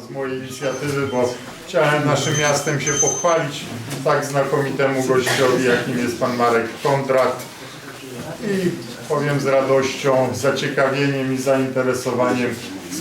z mojej inicjatywy, bo chciałem naszym miastem się pochwalić tak znakomitemu gościowi, jakim jest pan Marek Kondrat. I powiem z radością, zaciekawieniem i zainteresowaniem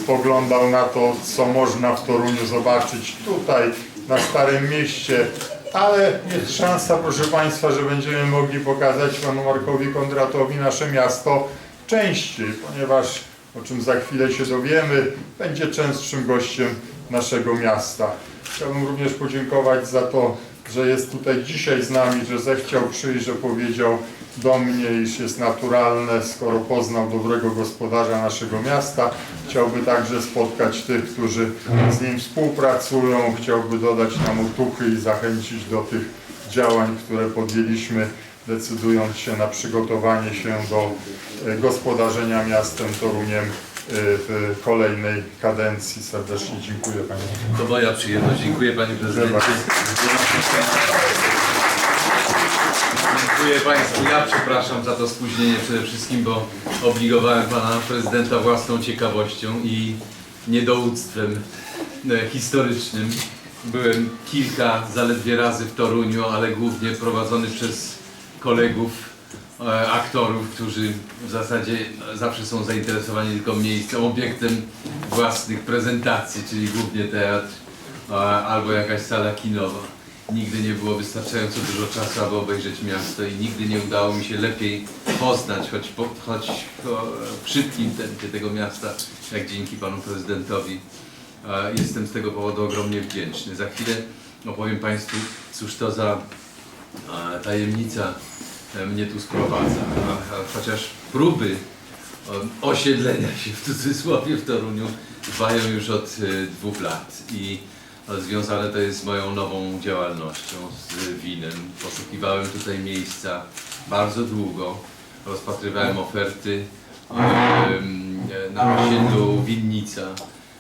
spoglądał na to, co można w Toruniu zobaczyć tutaj, na Starym Mieście. Ale jest szansa, proszę Państwa, że będziemy mogli pokazać panu Markowi Kondratowi nasze miasto częściej, ponieważ, o czym za chwilę się dowiemy, będzie częstszym gościem naszego miasta. Chciałbym również podziękować za to, że jest tutaj dzisiaj z nami, że zechciał przyjść, że powiedział do mnie, iż jest naturalne, skoro poznał dobrego gospodarza naszego miasta. Chciałby także spotkać tych, którzy z nim współpracują, chciałby dodać nam otuchy i zachęcić do tych działań, które podjęliśmy, decydując się na przygotowanie się do e, gospodarzenia miastem Toruniem e, w kolejnej kadencji. Serdecznie dziękuję Panie. To moja przyjemność. Dziękuję Panie Prezydencie. Dziękuję Państwu. Ja przepraszam za to spóźnienie przede wszystkim, bo obligowałem Pana Prezydenta własną ciekawością i niedoudztwem e, historycznym. Byłem kilka zaledwie razy w Toruniu, ale głównie prowadzony przez kolegów, e, aktorów, którzy w zasadzie zawsze są zainteresowani tylko miejscem, obiektem własnych prezentacji, czyli głównie teatr albo jakaś sala kinowa. Nigdy nie było wystarczająco dużo czasu, aby obejrzeć miasto i nigdy nie udało mi się lepiej poznać, choć, po, choć po, szybkim tempie tego miasta, jak dzięki panu prezydentowi. Jestem z tego powodu ogromnie wdzięczny. Za chwilę opowiem Państwu, cóż to za tajemnica e, mnie tu sprowadza. Chociaż próby e, osiedlenia się w cudzysłowie w Toruniu trwają już od e, dwóch lat i związane to jest z moją nową działalnością, z winem. Poszukiwałem tutaj miejsca bardzo długo, rozpatrywałem oferty na osiedlu Winnica,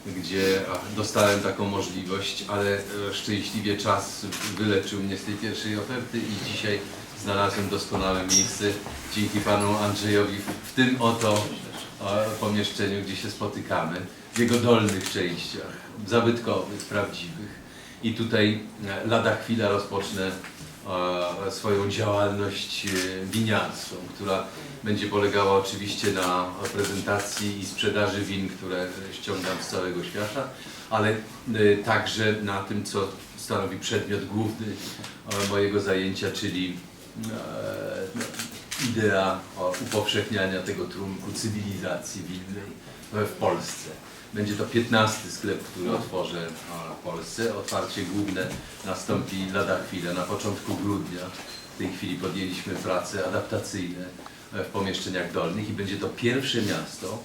gdzie dostałem taką możliwość, ale e, szczęśliwie czas wyleczył mnie z tej pierwszej oferty i dzisiaj znalazłem doskonałe miejsce dzięki panu Andrzejowi w tym oto pomieszczeniu, gdzie się spotykamy, w jego dolnych częściach, zabytkowych, prawdziwych. I tutaj e, lada chwila rozpocznę swoją działalność e, winiarską, która będzie polegała oczywiście na prezentacji i sprzedaży win, które ściągam z całego świata, ale e, także na tym, co stanowi przedmiot główny e, mojego zajęcia, czyli e, idea upowszechniania tego trunku cywilizacji winnej w Polsce. Będzie to 15 sklep, który otworzę w Polsce. Otwarcie główne nastąpi lada chwilę, na początku grudnia. W tej chwili podjęliśmy prace adaptacyjne w pomieszczeniach dolnych i będzie to pierwsze miasto,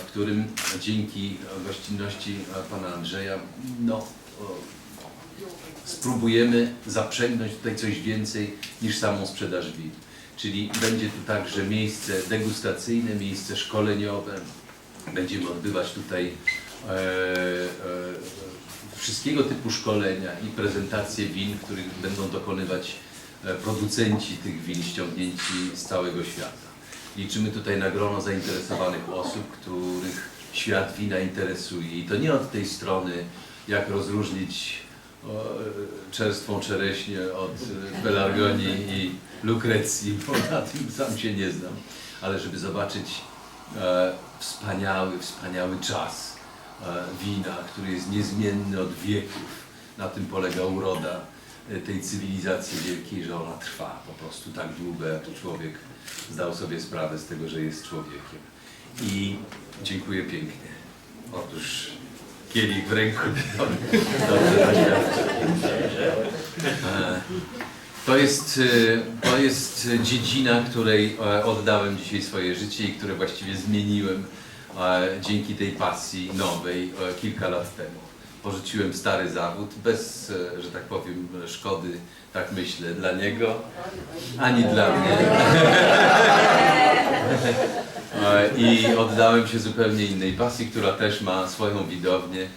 w którym dzięki gościnności pana Andrzeja no, spróbujemy zaprzęgnąć tutaj coś więcej niż samą sprzedaż win. Czyli będzie tu także miejsce degustacyjne, miejsce szkoleniowe. Będziemy odbywać tutaj e, e, wszystkiego typu szkolenia i prezentacje win, których będą dokonywać e, producenci tych win ściągnięci z całego świata. Liczymy tutaj na grono zainteresowanych osób, których świat wina interesuje. I to nie od tej strony, jak rozróżnić o, czerstwą czereśnię od pelargonii i lukrecji, bo na tym sam się nie znam, ale żeby zobaczyć wspaniały, wspaniały czas e, wina, który jest niezmienny od wieków. Na tym polega uroda e, tej cywilizacji wielkiej, że ona trwa po prostu tak długo, jak człowiek zdał sobie sprawę z tego, że jest człowiekiem. I dziękuję pięknie. Otóż kielich w ręku. Dobrze zaświadcza. To jest, e, to jest dziedzina, której e, oddałem dzisiaj swoje życie i które właściwie zmieniłem e, dzięki tej pasji nowej e, kilka lat temu. Porzuciłem stary zawód bez, że tak powiem, szkody, tak myślę, dla niego, ani dla mnie. I oddałem się zupełnie innej pasji, która też ma swoją widownię.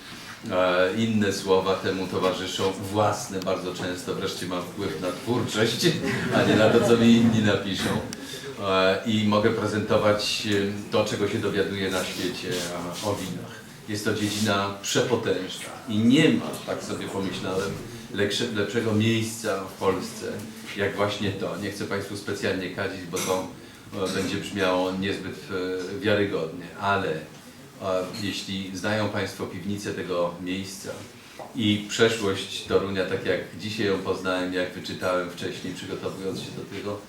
E, Inne słowa temu towarzyszą, własne bardzo często, wreszcie mam wpływ na twórczość, a nie na to, co mi inni napiszą. E, I mogę prezentować e, to, czego się dowiaduję na świecie o winach. jest to dziedzina przepotężna i nie ma, tak sobie pomyślałem, lepsze, lepszego miejsca w Polsce jak właśnie to. Nie chcę Państwu specjalnie kadzić, bo to będzie brzmiało niezbyt wiarygodnie, ale jeśli znają Państwo piwnicę tego miejsca i przeszłość Torunia, tak jak dzisiaj ją poznałem, jak wyczytałem wcześniej, przygotowując się do tego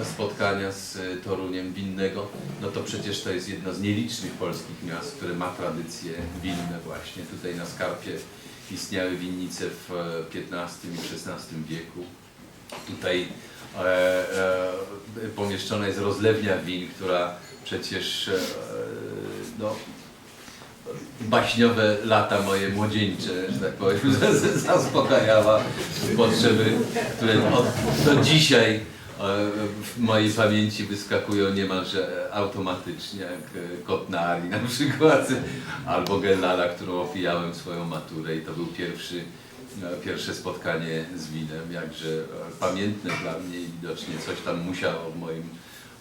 e, spotkania z e, Toruniem winnego, no to przecież to jest jedno z nielicznych polskich miast, które ma tradycje winne właśnie. Tutaj na Skarpie istniały winnice w e, XV i XVI wieku. Tutaj e, e, pomieszczona jest rozlewnia win, która przecież e, no, baśniowe lata moje młodzieńcze, że tak powiem, zaspokajała potrzeby, które od, do dzisiaj e, w mojej pamięci wyskakują niemalże automatycznie, jak e, kot na Arii na przykład, albo Gellala, którą opijałem swoją maturę i to był pierwszy, e, pierwsze spotkanie z winem, jakże pamiętne dla mnie i widocznie coś tam musiało w moim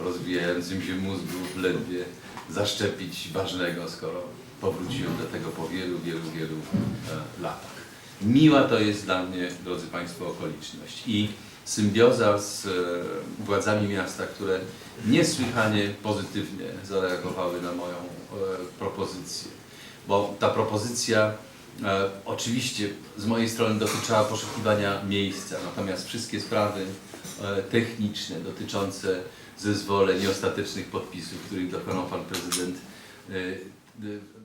rozwijającym się mózgu ledwie zaszczepić ważnego, skoro powróciłem do tego po wielu, wielu, wielu e, latach. Miła to jest dla mnie, drodzy Państwo, okoliczność i symbioza z e, władzami miasta, które niesłychanie pozytywnie zareagowały na moją e, propozycję. Bo ta propozycja oczywiście z mojej strony dotyczyła poszukiwania miejsca, natomiast wszystkie sprawy techniczne dotyczące zezwoleń i ostatecznych podpisów, których dokonał Pan Prezydent, e, e,